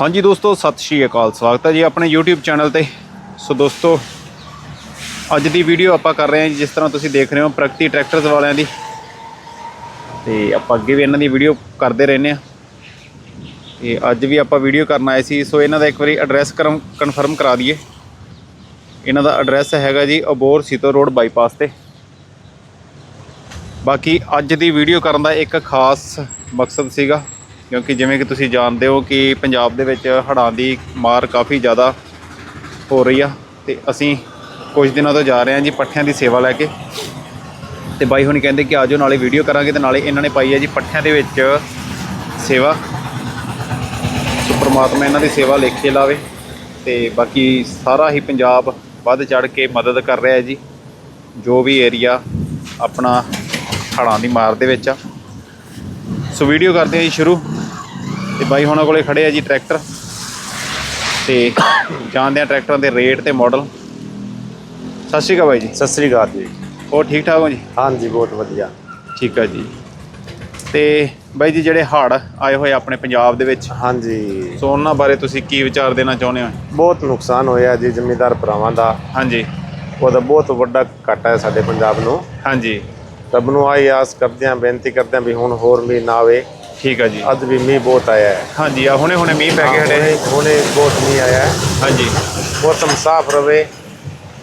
ਹਾਂਜੀ ਦੋਸਤੋ, ਸਤਿ ਸ਼੍ਰੀ ਅਕਾਲ। ਸਵਾਗਤ ਹੈ ਜੀ ਆਪਣੇ YouTube ਚੈਨਲ ਤੇ। ਸੋ ਦੋਸਤੋ, ਅੱਜ ਦੀ ਵੀਡੀਓ ਆਪਾਂ ਕਰ ਰਹੇ ਹਾਂ ਜੀ, ਜਿਸ ਤਰ੍ਹਾਂ ਤੁਸੀਂ ਦੇਖ ਰਹੇ ਹੋ ਪ੍ਰਗਤੀ ਟਰੈਕਟਰਸ ਵਾਲਿਆਂ ਦੀ। ਤੇ ਆਪਾਂ ਅੱਗੇ ਵੀ ਇਹਨਾਂ ਦੀ ਵੀਡੀਓ ਕਰਦੇ ਰਹਿੰਦੇ ਆ ਤੇ ਅੱਜ ਵੀ ਆਪਾਂ ਵੀਡੀਓ ਕਰਨ ਆਏ ਸੀ, ਸੋ ਇਹਨਾਂ ਦਾ ਇੱਕ ਵਾਰੀ ਐਡਰੈਸ ਕਨਫਰਮ ਕਰਾ ਦਈਏ। ਇਹਨਾਂ ਦਾ ਐਡਰੈਸ ਹੈਗਾ ਜੀ ਅਬੋਰ ਸੀਤੋ ਰੋਡ ਬਾਈਪਾਸ ਤੇ। ਬਾਕੀ ਅੱਜ ਦੀ ਵੀਡੀਓ ਕਰਨ ਦਾ ਇੱਕ ਖਾਸ ਮਕਸਦ ਸੀਗਾ। ਕਿਉਂਕਿ ਜਿਵੇਂ ਕਿ ਤੁਸੀਂ ਜਾਣਦੇ ਹੋ ਕਿ ਪੰਜਾਬ ਦੇ ਵਿੱਚ ਹੜ੍ਹਾਂ ਦੀ ਮਾਰ ਕਾਫੀ ਜ਼ਿਆਦਾ ਹੋ ਰਹੀ ਆ ਤੇ ਅਸੀਂ ਕੁਝ ਦਿਨਾਂ ਤੋਂ ਜਾ ਰਹੇ ਹਾਂ ਜੀ ਪੱਠਿਆਂ ਦੀ ਸੇਵਾ ਲੈ ਕੇ। ਤੇ ਬਾਈ ਹੁਣ ਕਹਿੰਦੇ ਕਿ ਆਜੋ ਨਾਲੇ ਵੀਡੀਓ ਕਰਾਂਗੇ ਤੇ ਨਾਲੇ ਇਹਨਾਂ ਨੇ ਪਾਈ ਹੈ ਜੀ ਪੱਠਿਆਂ ਦੇ ਵਿੱਚ ਸੇਵਾ। ਸੋ ਪ੍ਰਮਾਤਮਾ ਇਹਨਾਂ ਦੀ ਸੇਵਾ ਲੇਖੇ ਲਾਵੇ ਤੇ ਬਾਕੀ ਸਾਰਾ ਹੀ ਪੰਜਾਬ ਵੱਧ ਚੜ ਕੇ ਮਦਦ ਕਰ ਰਿਹਾ ਹੈ ਜੀ। ਜੋ ਵੀ ਏਰੀਆ ਆਪਣਾ ਹੜ੍ਹਾਂ ਦੀ ਮਾਰ ਦੇ ਵਿੱਚ ਆ। ਸੋ ਵੀਡੀਓ ਕਰਦੇ ਹਾਂ ਜੀ ਸ਼ੁਰੂ। ਤੇ ਬਾਈ ਹੁਣਾਂ ਕੋਲੇ ਖੜੇ ਆ ਜੀ ਟਰੈਕਟਰ। ਤੇ ਜਾਣਦੇ ਆ ਟਰੈਕਟਰਾਂ ਦੇ ਰੇਟ ਤੇ ਮਾਡਲ ਸਤਿ ਸ਼੍ਰੀ ਅਕਾਲ ਬਾਈ ਜੀ। ਸਤਿ ਸ੍ਰੀ ਅਕਾਲ ਜੀ। ਹੋਰ ਠੀਕ ਠਾਕ ਹੋ ਜੀ? ਹਾਂਜੀ ਬਹੁਤ ਵਧੀਆ। ਠੀਕ ਆ ਜੀ। ਤੇ ਬਾਈ ਜੀ ਜਿਹੜੇ ਹੜ੍ਹ ਆਏ ਹੋਏ ਆਪਣੇ ਪੰਜਾਬ ਦੇ ਵਿੱਚ ਹਾਂਜੀ। ਸੋ ਉਹਨਾਂ ਬਾਰੇ ਤੁਸੀਂ ਕੀ ਵਿਚਾਰ ਦੇਣਾ ਚਾਹੁੰਦੇ ਹੋ? ਬਹੁਤ ਨੁਕਸਾਨ ਹੋਇਆ ਜੀ ਜ਼ਿਮੀਂਦਾਰ ਭਰਾਵਾਂ ਦਾ। ਹਾਂਜੀ। ਉਹਦਾ ਬਹੁਤ ਵੱਡਾ ਘਾਟਾ ਹੈ ਸਾਡੇ ਪੰਜਾਬ ਨੂੰ। ਹਾਂਜੀ। ਰੱਬ ਨੂੰ ਆਈ ਆਸ ਕਰਦੇ ਹਾਂ ਬੇਨਤੀ ਕਰਦੇ ਹਾਂ ਵੀ ਹੁਣ ਹੋਰ ਮੀਂਹ ਨਾ ਆਵੇ। ਠੀਕ ਆ ਜੀ। ਅੱਜ ਵੀ ਮੀਂਹ ਬਹੁਤ ਆਇਆ ਹੈ। ਹਾਂਜੀ ਆ ਹੁਣੇ ਹੁਣੇ ਮੀਂਹ ਪੈ ਕੇ ਹਟੇ ਹੁਣੇ ਹੁਣੇ ਬਹੁਤ ਮੀਂਹ ਆਇਆ ਹੈ। ਹਾਂਜੀ। ਮੌਸਮ ਸਾਫ਼ ਰਵੇ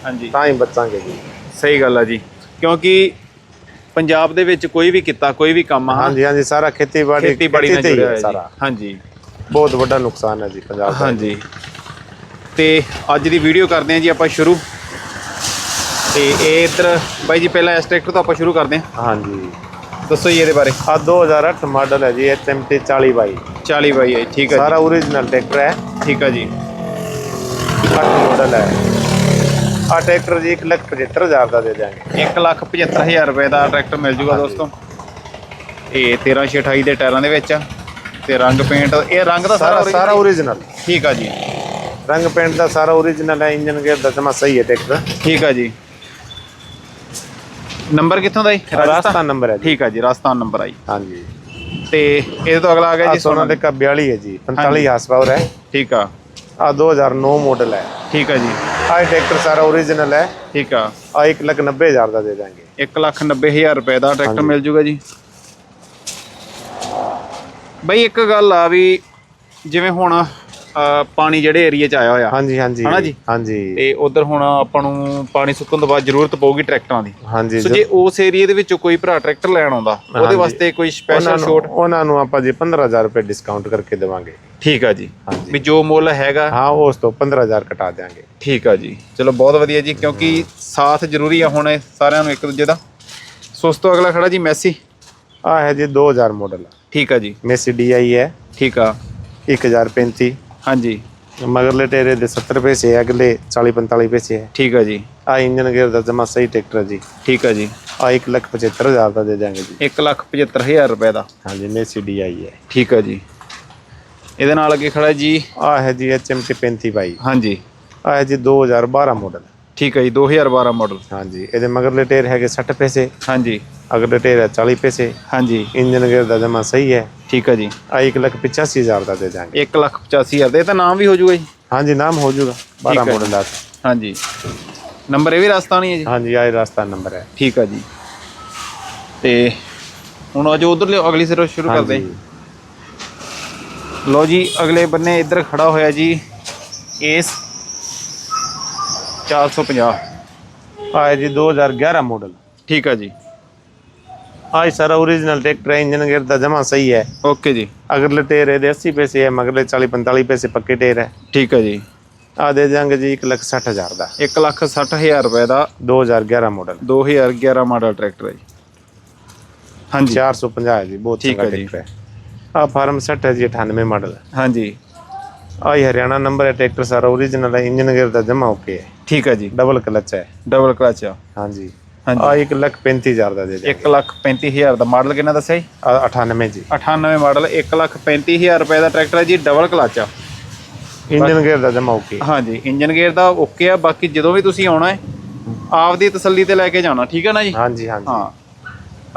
ਹਾਂਜੀ। ਤਾਂ ਹੀ ਬਚਾਂਗੇ ਜੀ। ਸਹੀ ਗੱਲ ਆ ਜੀ। ਕਿਉਂਕਿ ਪੰਜਾਬ ਦੇ ਵਿੱਚ ਕੋਈ ਵੀ ਕਿੱਤਾ ਕੋਈ ਵੀ ਕੰਮ ਆ ਹਾਂਜੀ ਹਾਂਜੀ ਸਾਰਾ ਖੇਤੀਬਾੜੀ ਖੇਤੀਬਾੜੀ ਨਾਲ ਖੇਤੀ ਤੇ ਹੀ ਜੁੜਿਆ ਹੈ ਹੋਇਆ ਸਾਰਾ। ਜੀ। ਹਾਂਜੀ। ਬਹੁਤ ਵੱਡਾ ਨੁਕਸਾਨ ਹੈ ਜੀ ਪੰਜਾਬ ਦਾ। ਹਾਂਜੀ। ਤੇ ਅੱਜ ਦੀ ਵੀਡੀਓ ਕਰਦੇ ਹਾਂ ਜੀ ਆਪਾਂ ਸ਼ੁਰੂ। ਤੇ ਇਹ ਇੱਧਰ ਬਾਈ ਜੀ ਪਹਿਲਾਂ ਇਸ ਟਰੈਕਟਰ ਤੋਂ ਆਪਾਂ ਸ਼ੁਰੂ ਕਰਦੇ ਹਾਂ। ਹਾਂਜੀ। ਦੱਸੋ ਜੀ ਇਹਦੇ ਬਾਰੇ ਆ 2008 ਮਾਡਲ ਹੈ ਜੀ HMT 40 ਬਾਈ 40 ਬਾਈ ਹੈ ਠੀਕ ਹੈ ਸਾਰਾ ओरिजिनल ट्रैक्टर है ਜੀ ਠੀਕ ਹੈ ਜੀ 8 ਮਾਡਲ ਹੈ ਆ ਟਰੈਕਟਰ ਜੀ 1 ਲੱਖ 75 ਹਜ਼ਾਰ ਦਾ ਦੇ ਦਿਆਂਗੇ 175000 ਰੁਪਏ ਦਾ ਟਰੈਕਟਰ ਮਿਲ ਜੂਗਾ ਦੋਸਤੋ ਇਹ 1328 ਦੇ ਟਾਇਰਾਂ ਦੇ ਵਿੱਚ ਆ ਤੇ ਰੰਗ ਪੇਂਟ ਇਹ ਰੰਗ ਦਾ ਸਾਰਾ ਸਾਰਾ ਸਾਰਾ original? ओरिजिनल ਠੀਕ ਆ ਜੀ ਰੰਗ ਪੇਂਟ ਦਾ ਸਾਰਾ ओरिजिनल ਹੈ ਇੰਜਨ ਗੇਅਰ ਦਾ ਜਮਾ ਸਹੀ ਹੈ ਟਰੈਕਟਰ ਠੀਕ ਆ ਜੀ ਨੰਬਰ ਕਿੱਥੋਂ ਦਾ ਜੀ? ਰਾਜਸਥਾਨ ਨੰਬਰ ਹੈ ਠੀਕ ਆ ਜੀ ਰਾਜਸਥਾਨ ਨੰਬਰ ਆ ਜੀ। ਹਾਂਜੀ। ਤੇ ਇਹਦੇ ਤੋਂ ਅਗਲਾ ਆ ਗਿਆ ਜੀ ਸੋਨਾ ਦੇ ਕਾ 42 ਹੈ ਜੀ 45 ਹਾਰਸ ਪਾਵਰ ਹੈ। ਠੀਕ ਆ। ਆ 2009 ਮਾਡਲ ਹੈ। ਠੀਕ ਆ ਜੀ। ਆ ਟਰੈਕਟਰ ਸਾਰਾ origignal ਹੈ। ਠੀਕ ਆ। ਆ 190000 ਦਾ ਦੇ ਦਾਂਗੇ। 190000 ਰੁਪਏ ਦਾ ਟਰੈਕਟਰ ਮਿਲ ਜੂਗਾ ਜੀ। ਬਈ ਇੱਕ ਗੱਲ ਆ ਵੀ ਜਿਵੇਂ ਹੁਣ ਅਹ, ਪਾਣੀ ਜਿਹੜੇ ਏਰੀਆ 'ਚ ਆਇਆ ਹੋਇਆ। ਹਾਂਜੀ ਹਾਂਜੀ। ਹਨਾ ਜੀ? ਹਾਂਜੀ। ਤੇ ਉਧਰ ਹੁਣ ਆਪਾਂ ਨੂੰ ਪਾਣੀ ਸੁੱਕਣ ਤੋਂ ਬਾਅਦ ਜ਼ਰੂਰਤ ਪਊਗੀ ਟਰੈਕਟਰਾਂ ਦੀ। ਹਾਂਜੀ ਸੋ ਜੇ ਉਸ ਏਰੀਆ ਦੇ ਵਿੱਚੋਂ ਕੋਈ ਭਰਾ ਟਰੈਕਟਰ ਲੈਣ ਆਉਂਦਾ ਉਹਦੇ ਹਾਂਜੀ। ਵਾਸਤੇ ਕੋਈ ਉਹਨਾਂ ਸਪੈਸ਼ਲ ਨੂੰ ਛੋਟ ਉਹਨਾਂ ਨੂੰ ਆਪਾਂ ਜੀ 15000 ਰੁਪਏ ਡਿਸਕਾਊਂਟ ਕਰਕੇ ਦੇਵਾਂਗੇ। ਠੀਕ ਆ ਜੀ। ਹਾਂਜੀ। ਵੀ ਜੋ ਮੁੱਲ ਹੈਗਾ ਹਾਂ ਉਸ ਤੋਂ 15000 ਘਟਾ ਦਿਆਂਗੇ। ਠੀਕ ਆ ਜੀ। ਚਲੋ ਬਹੁਤ ਵਧੀਆ ਜੀ ਕਿਉਂਕਿ ਸਾਥ ਜ਼ਰੂਰੀ ਆ ਹੁਣ ਇਹ ਸਾਰਿਆਂ ਨੂੰ ਇੱਕ ਦੂਜੇ ਦਾ। ਸੋ ਉਸ ਤੋਂ ਅਗਲਾ ਖੜਾ ਜੀ ਮੈਸੀ। ਆ ਹੈ ਜੀ 2000 ਮਾਡਲ ਠੀਕ ਆ ਜੀ। ਮੇਸੀ ਡੀਆਈ ਹੈ। ਠੀਕ ਆ। 1035 ਹਾਂਜੀ। ਮਗਰਲੇ ਟੇਰੇ ਦੇ 70 ਪੈਸੇ ਹੈ, ਅਗਲੇ 40 45 ਪੈਸੇ ਹੈ ਠੀਕ ਆ ਜੀ। ਆ ਇੰਜਨ ਗੇਅਰ ਦਾ ਜਮਾ ਸਹੀ ਟਰੈਕਟਰ ਹੈ ਜੀ। ਠੀਕ ਆ ਜੀ। ਆ 1 ਲੱਖ 75 ਹਜ਼ਾਰ ਦਾ ਦੇ ਦਿਆਂਗੇ ਜੀ। 175000 ਰੁਪਏ ਦਾ। ਹਾਂਜੀ ਮੇਸੀ ਡੀਆਈ ਹੈ ਠੀਕ ਆ ਜੀ। ਇਹਦੇ ਨਾਲ ਅੱਗੇ ਖੜਾ ਜੀ। ਆ ਹੈ ਜੀ HMT 35 ਬਾਈ। ਹਾਂਜੀ। ਆ ਹੈ ਜੀ 2012 ਮਾਡਲ ਠੀਕ ਆ ਜੀ 2012 ਮਾਡਲ ਹਾਂਜੀ ਇਹਦੇ ਮਗਰਲੇ ਟਾਇਰ ਹੈਗੇ 60 ਪੈਸੇ। ਹਾਂਜੀ। ਅਗਲੇ ਟਾਇਰ ਹੈ 40 ਪੈਸੇ। ਹਾਂਜੀ। ਇੰਜਨ ਗੇਅਰ ਦਾ ਜਮਾ ਸਹੀ ਹੈ। ਠੀਕ ਆ ਜੀ। ਆ 1 ਲੱਖ 85 ਹਜ਼ਾਰ ਦਾ ਦੇ ਦਿਆਂਗੇ। 185000 ਦਾ ਇਹ ਤਾਂ ਨਾਮ ਵੀ ਹੋ ਜਾਊਗਾ ਜੀ? ਹਾਂਜੀ ਨਾਮ ਹੋ ਠੀਕ 12 ਹੈ। ਮਾਡਲ ਦਾ। ਹਾਂਜੀ। ਨੰਬਰ ਇਹ ਵੀ ਰਾਜਸਥਾਨੀ ਹੈ ਜੀ? ਹਾਂਜੀ ਆ ਰਸਤਾ ਨੰਬਰ ਹੈ। ਠੀਕ ਆ ਜੀ। ਤੇ ਹੁਣ ਅਜੋ ਉਧਰ ਲਿਓ ਅਗਲੀ ਸਿਰੋਂ ਸ਼ੁਰੂ ਕਰਦੇ ਹਾਂਜੀ। ਹਾਂ ਲਓ ਜੀ ਅਗਲੇ ਬੰਨੇ ਇੱਧਰ ਖੜਾ ਹੋਇਆ ਜੀ ਏਸ 450 ਆ ਹੈ ਜੀ 2011 ਮਾਡਲ ਠੀਕ ਆ ਜੀ। ਆ ਇਹ ਸਾਰਾ ओरिजिनल ट्रैक्टर है इंजन गेयर ਦਾ ਜਮਾ ਸਹੀ ਹੈ ਓਕੇ ਜੀ ਅਗਲੇ ਟਾਇਰ ਇਹਦੇ 80 ਪੈਸੇ ਹੈ ਮਗਰਲੇ 40 45 ਪੈਸੇ ਪੱਕੇ ਟਾਇਰ ਹੈ ਠੀਕ ਆ ਜੀ ਆ ਦੇ ਦਿਆਂਗੇ ਜੀ 1 ਲੱਖ 60 ਹਜ਼ਾਰ ਦਾ 160000 ਰੁਪਏ ਦਾ 2011 ਮਾਡਲ 2011 ਮਾਡਲ ਟਰੈਕਟਰ ਹੈ ਜੀ ਹਾਂਜੀ 450 ਹੈ ਜੀ ਬਹੁਤ ਠੀਕ ਚੰਗਾ ਹੈ ਜੀ। ਟਰੈਕਟਰ ਹੈ ਆ ਫਾਰਮ 60 ਹੈ ਜੀ 98 ਮਾਡਲ ਹਾਂਜੀ ਆ ਇਹ ਹਰਿਆਣਾ ਨੰਬਰ ਹੈ ਟਰੈਕਟਰ ਸਾਰਾ ओरिजिनल ਹੈ ਇੰਜਨ ਗੇਅਰ ਦਾ ਜਮਾ ਓਕੇ ਹੈ ਠੀਕ ਆ ਜੀ ਡਬਲ ਕਲਚ ਹੈ ਡਬਲ ਕਲਚ ਆ ਹਾਂਜੀ ਹਾਂਜੀ ਆ 1 ਲੱਖ 35 ਹਜ਼ਾਰ ਦਾ ਦੇ ਦਿਆਂਗੇ। 135000 ਦਾ ਮਾਡਲ ਕਿੰਨਾ ਦੱਸਿਆ ਜੀ? ਆ 98 ਜੀ। 98 ਮਾਡਲ 135000 ਰੁਪਏ ਦਾ ਟਰੈਕਟਰ ਹੈ ਜੀ ਡਬਲ ਕਲਚ ਆ। ਇੰਜਨ ਗੇਅਰ ਦਾ ਜਮਾ ਓਕੇ ਹਾਂਜੀ ਇੰਜਨ ਗੇਅਰ ਦਾ ਓਕੇ ਆ ਬਾਕੀ ਜਦੋਂ ਵੀ ਤੁਸੀਂ ਆਉਣਾ ਹੈ ਆਪਦੀ ਤਸੱਲੀ ਤੇ ਲੈ ਕੇ ਜਾਣਾ ਠੀਕ ਹੈ ਨਾ ਜੀ? ਹਾਂਜੀ ਹਾਂਜੀ। ਹਾਂ।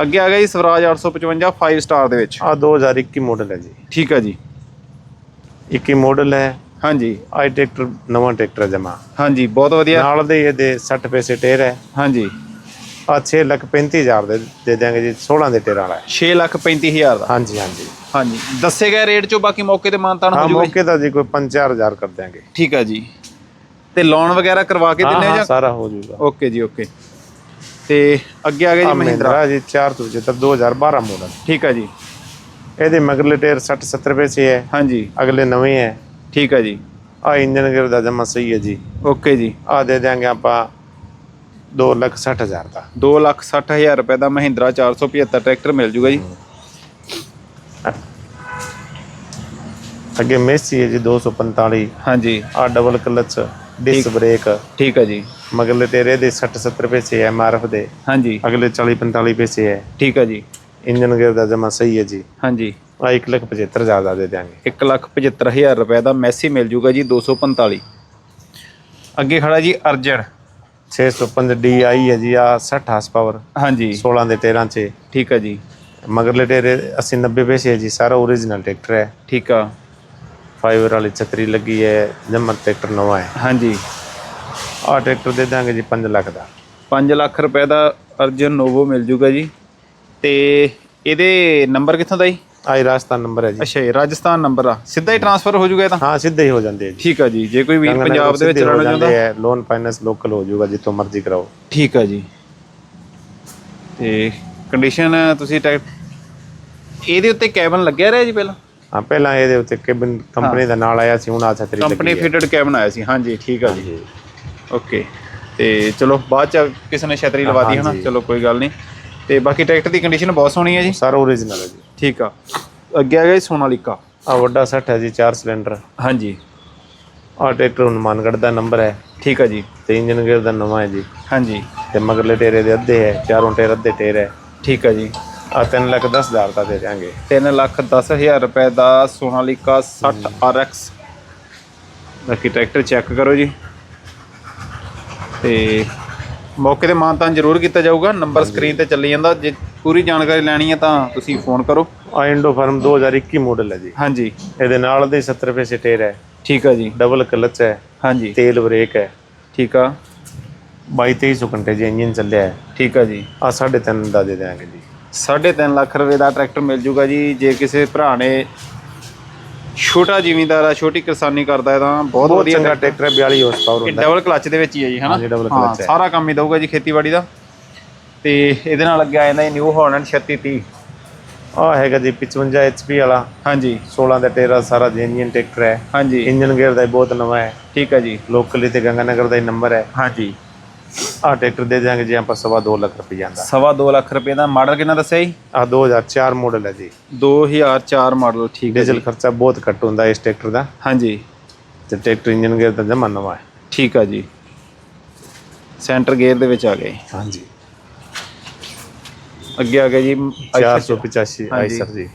ਅੱਗੇ ਆ ਗਿਆ ਜੀ ਸਵਰਾਜ 855 5 ਸਟਾਰ ਦੇ ਵਿੱਚ। ਆ 2021 ਮਾਡਲ ਹੈ ਜੀ। ਠੀਕ ਹੈ ਜੀ। 21 ਮਾਡਲ ਹੈ। ਹਾਂਜੀ। ਆਈ ਟਰੈਕਟਰ ਨਵਾਂ ਟਰੈਕਟਰ ਜਮਾ। ਹਾਂਜੀ ਬਹੁਤ ਵਧੀਆ। ਨਾਲ ਦੇ ਇਹਦੇ 60 ਪੈਸੇ ਟੇਰ ਹੈ। ਹਾਂਜੀ। ਆ 6 ਲੱਖ 35000 ਦੇ ਦੇ ਦਿਆਂਗੇ ਜੀ 16 ਦੇ ਟੇਰ ਵਾਲਾ। ਹੈ 6 ਲੱਖ 35000 ਦਾ? ਹਾਂਜੀ ਹਾਂਜੀ। ਹਾਂਜੀ। ਦੱਸੇ ਗਏ ਰੇਟ ਚੋਂ ਬਾਕੀ ਮੌਕੇ ਤੇ ਮਾਨਤਾਨ ਹਾਂ ਹੋ ਜੂਗਾ ਮੌਕੇ ਦਾ ਜੀ ਕੋਈ 5-4000 ਕਰ ਦਿਆਂਗੇ। ਠੀਕ ਹੈ ਜੀ। ਤੇ ਲੋਨ ਵਗੈਰਾ ਕਰਵਾ ਕੇ ਹਾਂ ਦਿੰਨੇ ਹਾਂ ਜਾਂ? ਸਾਰਾ ਹੋ ਜਾਊਗਾ ਓਕੇ ਜੀ ਓਕੇ। ਤੇ ਅੱਗੇ ਆ ਆ ਜੀ ਮਹਿੰਦਰਾ ਮਹਿੰਦਰਾ। ਜੀ 475 2012 ਮਾਡਲ ਠੀਕ ਹੈ ਜੀ। ਇਹਦੇ ਮਗਰਲੇ ਟਾਇਰ 60 70 ਪੈਸੇ ਹੈ ਹਾਂਜੀ। ਅਗਲੇ ਨਵੇਂ ਹੈ ਠੀਕ ਹੈ ਜੀ। ਆ ਇੰਜਨ ਗੇਅਰ ਦਾ ਜਮਾ ਸਹੀ ਹੈ ਜੀ। ਓਕੇ ਜੀ। ਆ ਦੇ ਦਿਆਂਗੇ ਆਪਾਂ 2 ਲੱਖ 60 ਹਜ਼ਾਰ ਦਾ। 2 ਲੱਖ 60000 ਰੁਪਏ ਦਾ ਮਹਿੰਦਰਾ 475 ਟਰੈਕਟਰ ਮਿਲ ਜੂਗਾ ਜੀ। ਅੱਗੇ ਮੈਸੀ ਹੈ ਜੀ 245 ਹਾਂਜੀ। ਆ ਡਬਲ ਕਲਚ ਡਿਸ ਬ੍ਰੇਕ ਠੀਕ ਹੈ ਜੀ। ਮਗਰਲੇ ਟਾਇਰ ਦੇ 60 70 ਪੈਸੇ ਹੈ ਐਮਆਰਐਫ ਦੇ। ਹਾਂਜੀ। ਅਗਲੇ 40 45 ਪੈਸੇ ਹੈ। ਠੀਕ ਹੈ ਜੀ। ਇੰਜਨ ਗੇਅਰ ਦਾ ਜਮਾ ਸਹੀ ਹੈ ਜੀ। ਹਾਂਜੀ। ਆ 1 ਲੱਖ 75 ਹਜ਼ਾਰ ਦਾ ਦੇ ਦਿਆਂਗੇ। 1 ਲੱਖ 75000 ਰੁਪਏ ਦਾ ਮੈਸੀ ਮਿਲ ਜੂਗਾ ਜੀ 245 ਅੱਗੇ ਖੜਾ ਜੀ ਅਰਜਨ। 605 DI ਹੈ ਜੀ ਆ 60 ਹਾਰਸ ਪਾਵਰ ਹਾਂਜੀ। 16 ਦੇ 13 ਚ ਠੀਕ ਹੈ ਜੀ। ਮਗਰਲੇ ਟਾਇਰ 80 90 ਪੈਸੇ ਹੈ ਜੀ ਸਾਰਾ ਓਰੀਜਨਲ ਟਰੈਕਟਰ ਹੈ। ਠੀਕ ਆ। ਫਾਈਬਰ ਵਾਲੀ ਛਤਰੀ ਲੱਗੀ ਹੈ ਜਮਾ ਟਰੈਕਟਰ ਨਵਾਂ ਹੈ। ਹਾਂਜੀ। ਆ ਟਰੈਕਟਰ ਦੇ ਦਾਂਗੇ ਜੀ 5 ਲੱਖ ਦਾ। 5 ਲੱਖ ਰੁਪਏ ਦਾ ਅਰਜਨ ਨੋਵੋ ਮਿਲ ਜੂਗਾ ਜੀ। ਤੇ ਇਹਦੇ ਨੰਬਰ ਕਿੱਥੋਂ ਦਾ ਜੀ? ਆਈ ਰਾਜਸਥਾਨ ਨੰਬਰ ਹੈ ਜੀ। ਅੱਛਾ ਇਹ ਰਾਜਸਥਾਨ ਨੰਬਰ ਆ। ਸਿੱਧਾ ਹੀ ਟ੍ਰਾਂਸਫਰ ਹੋ ਜੂਗਾ ਇਹ ਤਾਂ? ਹਾਂ ਸਿੱਧੇ ਹੀ ਹੋ ਜਾਂਦੇ ਹੈ ਜੀ। ਠੀਕ ਆ ਜੀ ਜੇ ਕੋਈ ਵੀਰ ਪੰਜਾਬ ਦੇ ਵਿੱਚ ਰਹਿਣਾ ਚਾਹੁੰਦਾ। ਲੋਨ ਫਾਈਨੈਂਸ ਲੋਕਲ ਹੋ ਜਾਊਗਾ ਜਿੱਥੋਂ ਮਰਜ਼ੀ ਕਰਾਓ। ਠੀਕ ਆ ਜੀ। ਤੇ ਕੰਡੀਸ਼ਨ ਤੁਸੀਂ ਟੈਕ ਇਹਦੇ ਉੱਤੇ ਕੈਬਨ ਲੱਗਿਆ ਰਿਹਾ ਜੀ ਪਹਿਲਾਂ? ਹਾਂ ਪਹਿਲਾਂ ਇਹਦੇ ਉੱਤੇ ਕੈਬਨ ਕੰਪਨੀ ਦਾ ਨਾਲ ਆਇਆ ਸੀ ਹੁਣ ਆ ਛਤਰੀ ਲੱਗੀ ਕੰਪਨੀ ਹੈ ਫਿਟਡ ਕੈਬਨ ਆਇਆ ਸੀ। ਹਾਂਜੀ ਠੀਕ ਆ ਜੀ। ਓਕੇ ਤੇ ਚਲੋ ਬਾਅਦ ਚ ਕਿਸੇ ਨੇ ਛਤਰੀ ਲਵਾ ਦੀ ਹਨਾ। ਚਲੋ ਕੋਈ ਗੱਲ ਨਹੀਂ। ਤੇ ਬਾਕੀ ਟਰੈਕਟਰ ਦੀ ਕੰਡੀਸ਼ਨ ਬਹੁਤ ਸੋਹਣੀ ਹੈ ਜੀ। ਸਾਰਾ ਓਰੀਜਨਲ ਹੈ ਜੀ। ਠੀਕ ਆ। ਅੱਗੇ ਆ ਗਿਆ ਜੀ ਸੋਨਾਲੀਕਾ ਆ ਵੱਡਾ ਸੈੱਟ ਹੈ ਜੀ 4 ਸਿਲੰਡਰ ਹਾਂਜੀ। ਆ ਟਰੈਕਟਰ ਹਨੂਮਾਨਗੜ੍ਹ ਦਾ ਨੰਬਰ ਹੈ। ਠੀਕ ਆ ਜੀ। ਤੇ ਇੰਜਨ ਗੇਅਰ ਦਾ ਨਵਾਂ ਹੈ ਜੀ। ਹਾਂਜੀ। ਤੇ ਮਗਰਲੇ ਟੇਰੇ ਦੇ ਅੱਧੇ ਹੈ ਚਾਰੋਂ ਟੇਰ ਅੱਧੇ ਟੇਰ ਹੈ। ਠੀਕ ਆ ਜੀ। ਆ 3 ਲੱਖ 10 ਹਜ਼ਾਰ ਦਾ ਦੇ ਦਿਆਂਗੇ। 3 ਲੱਖ 10 ਹਜ਼ਾਰ ਰੁਪਏ ਦਾ ਸੋਨਾਲੀਕਾ 60 RX ਬਾਕੀ ਟਰੈਕਟਰ ਚੈੱਕ ਕਰੋ ਜੀ। ਤੇ ਮੌਕੇ ਤੇ ਮਾਨਤਾਨ ਜ਼ਰੂਰ ਕੀਤਾ ਜਾਊਗਾ। ਨੰਬਰ ਸਕਰੀਨ ਤੇ ਚੱਲੀ ਜਾਂਦਾ। ਜੇ ਪੂਰੀ ਜਾਣਕਾਰੀ ਲੈਣੀ ਹੈ ਤਾਂ ਤੁਸੀਂ ਫੋਨ ਕਰੋ। ਆ ਇੰਡੋ ਫਾਰਮ 2021 ਮਾਡਲ ਹੈ ਜੀ। ਹਾਂਜੀ। ਇਹਦੇ ਨਾਲ ਦੇ 70 ਰੁਪਏ ਸੇ ਟੇਰ ਹੈ। ਠੀਕ ਆ ਜੀ। ਡਬਲ ਕਲਚ ਹੈ। ਹਾਂਜੀ। ਤੇਲ ਬ੍ਰੇਕ ਹੈ। ਠੀਕ ਆ। 22 2300 ਘੰਟੇ ਜੀ ਇੰਜਨ ਚੱਲਿਆ ਹੈ। ਠੀਕ ਆ ਜੀ। ਆ 3.5 ਦਾ ਦੇ ਦਿਆਂਗੇ ਜੀ। 3.5 ਲੱਖ ਰੁਪਏ ਦਾ ਟਰੈਕਟਰ ਮਿਲ ਜੂਗਾ ਜੀ। ਜੇ ਕਿਸੇ ਭਰਾ ਨੇ ਛੋਟਾ ਜ਼ਿਮੀਂਦਾਰ ਆ ਛੋਟੀ ਕਿਸਾਨੀ ਕਰਦਾ ਹੈ ਤਾਂ ਬਹੁਤ ਵਧੀਆ ਚੰਗਾ ਟਰੈਕਟਰ ਹੈ। 42 ਹਾਰਸ ਪਾਵਰ ਹੁੰਦਾ ਡਬਲ ਕਲਚ ਦੇ ਵਿੱਚ ਹੀ ਹੈ ਜੀ ਹਨਾ ਹਾਂਜੀ, double ਹਾਂ, clutch ਹੈ। ਸਾਰਾ ਕੰਮ ਹੀ ਦਊਗਾ ਜੀ ਖੇਤੀਬਾੜੀ ਦਾ। ਤੇ ਇਹਦੇ ਨਾਲ ਅੱਗੇ ਆ ਜਾਂਦਾ ਜੀ ਨਿਊ ਹਾਲੈਂਡ 3630 ਆ ਹੈਗਾ ਜੀ 55 HP ਵਾਲਾ। ਹਾਂਜੀ। 16 ਦਾ ਟੇਰਾ ਸਾਰਾ ਜੈਨੂਇਨ ਟਰੈਕਟਰ ਹੈ। ਹਾਂਜੀ। ਇੰਜਨ ਗੇਅਰ ਦਾ ਬਹੁਤ ਨਵਾਂ ਹੈ। ਠੀਕ ਹੈ ਜੀ। ਲੋਕਲੀ ਤੇ ਗੰਗਾਨਗਰ ਦਾ ਹੀ ਨੰਬਰ ਹੈ। ਹਾਂਜੀ। ਆ ਟਰੈਕਟਰ ਦੇ ਦਿਆਂਗੇ ਜੀ ਆਪਾਂ ਸਵਾ 2 ਲੱਖ ਰੁਪਏ ਦਾ ਸਵਾ ਦੋ ਲੱਖ ਰੁਪਏ ਦਾ ਮਾਡਲ ਕਿੰਨਾ ਦੱਸਿਆ ਜੀ? ਆ 2004 ਮਾਡਲ ਹੈ ਜੀ। 2004 ਮਾਡਲ ਠੀਕ ਹੈ ਡੀਜ਼ਲ ਖਰਚਾ ਬਹੁਤ ਘੱਟ ਹੁੰਦਾ ਇਸ ਟਰੈਕਟਰ ਦਾ। ਹਾਂਜੀ। ਤੇ ਟਰੈਕਟਰ ਇੰਜਨ ਗੇਅਰ ਦਾ ਜਮਾ ਨਵਾਂ ਹੈ। ਠੀਕ ਆ ਜੀ। ਸੈਂਟਰ ਗੇਅਰ ਦੇ ਵਿੱਚ ਆ ਗਏ। ਹਾਂਜੀ। ਅੱਗੇ ਆ ਗਿਆ ਜੀ। 485 ਆਈ ਹਾਂਜੀ। ਸਰ ਜੀ।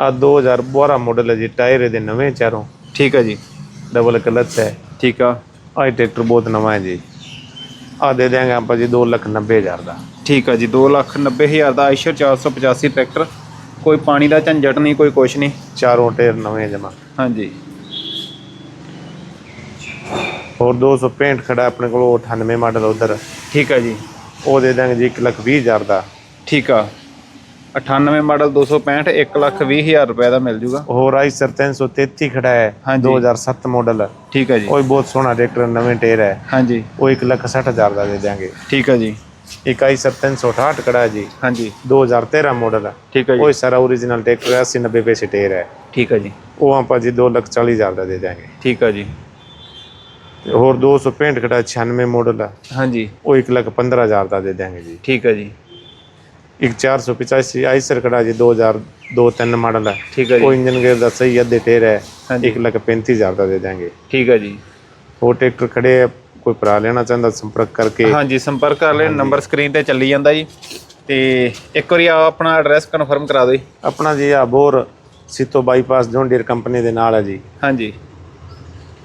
ਆ 2012 ਮਾਡਲ ਹੈ ਜੀ ਟਾਇਰ ਇਹਦੇ ਨਵੇਂ ਚਾਰੋਂ। ਠੀਕ ਆ ਜੀ। ਡਬਲ ਕਲਚ ਹੈ। ਠੀਕ ਆ। ਆ ਟਰੈਕਟਰ ਬਹੁਤ ਨਵਾਂ ਹੈ ਜੀ। ਆ ਦੇ ਦਿਆਂਗੇ ਆਪਾਂ ਜੀ 2 ਲੱਖ 90 ਹਜ਼ਾਰ ਦਾ। ਠੀਕ ਆ ਜੀ 290000 ਦਾ ਆਇਸ਼ਰ 485 ਟਰੈਕਟਰ। ਕੋਈ ਪਾਣੀ ਦਾ ਝੰਜਟ ਨਹੀਂ ਕੋਈ ਕੁਛ ਨਹੀਂ। ਚਾਰੋਂ ਟਾਇਰ ਨਵੇਂ ਜਮਾ ਹਾਂਜੀ। ਹੋਰ 265 ਖੜਾ ਆਪਣੇ ਕੋਲ ਉਹ 98 ਮਾਡਲ ਉਧਰ। ਠੀਕ ਆ ਜੀ। ਉਹ ਦੇ ਦਾਂਗੇ ਜੀ 1 ਲੱਖ 20 ਹਜ਼ਾਰ ਦਾ। ਠੀਕ ਆ। 98 ਮਾਡਲ 265 1 ਲੱਖ 20 ਹਜ਼ਾਰ ਰੁਪਏ ਦਾ ਮਿਲ ਜੂਗਾ। ਹੋਰ ਆਈ ਸਰ 333 ਖੜਾ ਹੈ ਹਾਂਜੀ। 2007 ਮਾਡਲ ਠੀਕ ਆ ਜੀ। ਉਹ ਵੀ ਬਹੁਤ ਸੋਹਣਾ ਟਰੈਕਟਰ ਨਵੇਂ ਟਾਇਰ ਹੈ। ਹਾਂਜੀ। ਉਹ 1 ਲੱਖ 60 ਹਜ਼ਾਰ ਦਾ ਦੇ ਦਿਆਂਗੇ। ਠੀਕ ਆ ਜੀ। ਇੱਕ ਆਈ ਸਰ 368 ਖੜਾ ਹੈ ਜੀ। ਹਾਂਜੀ। 2013 ਮਾਡਲ ਹੈ ਠੀਕ ਆ ਉਹ ਜੀ ਸਾਰਾ ਓਰੀਜਨਲ ਟਰੈਕਟਰ ਹੈ 80 90 ਪੈਸੇ ਟਾਇਰ ਹੈ। ਠੀਕ ਆ ਜੀ। ਉਹ ਆਪਾਂ ਜੀ 2 ਲੱਖ 40 ਹਜ਼ਾਰ ਦਾ ਦੇ ਦਿਆਂਗੇ। ਠੀਕ ਆ ਜੀ। ਤੇ ਹੋਰ 265 ਖੜਾ 96 ਮਾਡਲ ਹੈ ਹਾਂਜੀ। ਉਹ 1 ਲੱਖ 15 ਹਜ਼ਾਰ ਦਾ ਦੇ ਦਿਆਂਗੇ ਜੀ। ਠੀਕ ਆ ਜੀ। ਇੱਕ 485 ਆਈਸਰ ਖੜਾ ਜੀ 2002 3 ਮਾਡਲ ਹੈ। ਠੀਕ ਆ ਉਹ ਜੀ ਇੰਜਨ ਗੇਅਰ ਦਾ ਸਹੀ ਅੱਧੇ ਟੇਰ ਹੈ। ਹਾਂਜੀ। 1 ਲੱਖ 35 ਹਜ਼ਾਰ ਦਾ ਦੇ ਦਿਆਂਗੇ। ਠੀਕ ਆ ਜੀ। ਉਹ ਟਰੈਕਟਰ ਖੜੇ ਹੈ ਕੋਈ ਭਰਾ ਲੈਣਾ ਚਾਹੁੰਦਾ ਸੰਪਰਕ ਕਰਕੇ। ਹਾਂਜੀ ਸੰਪਰਕ ਕਰ ਲੈ ਨੰਬਰ ਸਕਰੀਨ ਤੇ ਚੱਲੀ ਜਾਂਦਾ ਜੀ। ਤੇ ਇੱਕ ਵਾਰੀ ਆ ਆਪਣਾ ਐਡਰੈਸ ਕਨਫਰਮ ਕਰਾ ਦਿਓ ਜੀ। ਆਪਣਾ ਜੀ ਆ bore ਸਿੱਤੋ bypass John Deere company ਦੇ ਨਾਲ ਹੈ ਜੀ। ਹਾਂਜੀ।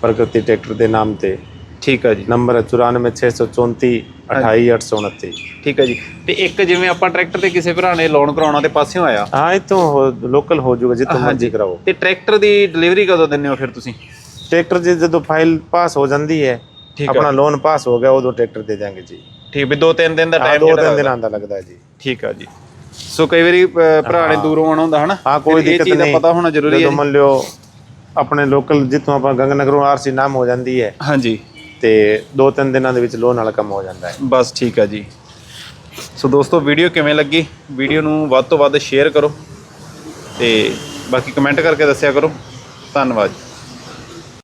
ਪ੍ਰਗਤੀ ਟਰੈਕਟਰ ਦੇ ਨਾਮ ਤੇ। ਠੀਕ ਹੈ ਜੀ। ਨੰਬਰ ਹੈ 94634 28829 ਠੀਕ ਹੈ ਜੀ। ਤੇ ਇੱਕ ਜਿਵੇਂ ਆਪਾਂ ਟਰੈਕਟਰ ਤੇ ਕਿਸੇ ਭਰਾ ਨੇ ਲੋਨ ਕਰਾਉਣਾ ਤੇ ਪਾਸਿਓਂ ਆਇਆ? ਹਾਂ ਇਤੋਂ ਲੋਕਲ ਹੋ ਜਾਊਗਾ ਜਿੱਥੋਂ ਮਰਜ਼ੀ ਕਰਾਓ। ਤੇ ਟਰੈਕਟਰ ਦੀ ਡਿਲੀਵਰੀ ਕਦੋਂ ਦਿੰਦੇ ਹੋ ਫਿਰ ਤੁਸੀਂ? ਟਰੈਕਟਰ ਜੀ ਜਦੋਂ ਫਾਈਲ ਪਾਸ ਹੋ ਜਾਂਦੀ ਹੈ ਆਪਣਾ ਲੋਨ ਪਾਸ ਹੋ ਗਿਆ ਉਦੋਂ ਟਰੈਕਟਰ ਦੇ ਦਿਆਂਗੇ ਜੀ। ਠੀਕ ਵੀ ਦੋ ਤਿੰਨ ਦਿਨ ਦਾ ਟਾਈਮ ਦੋ ਤਿੰਨ ਦਿਨਾਂ ਦਾ ਲੱਗਦਾ ਜੀ। ਠੀਕ ਆ ਜੀ। ਸੋ ਕਈ ਵਾਰੀ ਭਰਾ ਨੇ ਦੂਰੋਂ ਆਉਣਾ ਹੁੰਦਾ ਹਨਾ? ਹਾਂ ਕੋਈ ਇਹ ਦਿੱਕਤ ਨਹੀਂ। ਪਤਾ ਹੋਣਾ ਜ਼ਰੂਰੀ ਹੈ ਜਦੋਂ। ਮੰਨ ਲਿਓ ਆਪਣੇ ਲੋਕਲ ਜਿੱਥੋਂ ਆਪਾਂ ਗੰਗਨਗਰੋਂ ਆਰਸੀ ਨਾਮ ਹੋ ਜਾਂਦੀ ਹੈ। ਹਾਂਜੀ। ਤੇ ਦੋ ਤਿੰਨ ਦਿਨਾਂ ਦੇ ਵਿੱਚ ਲੋਨ ਵਾਲਾ ਕੰਮ ਹੋ ਜਾਂਦਾ ਹੈ। ਬਸ ਠੀਕ ਆ ਜੀ। ਸੋ ਦੋਸਤੋ ਵੀਡੀਓ ਕਿਵੇਂ ਲੱਗੀ? ਵੀਡੀਓ ਨੂੰ ਵੱਧ ਤੋਂ ਵੱਧ ਸ਼ੇਅਰ ਕਰੋ ਤੇ ਬਾਕੀ ਕਮੈਂਟ ਕਰਕੇ ਦੱਸਿਆ ਕਰੋ। ਧੰਨਵਾਦ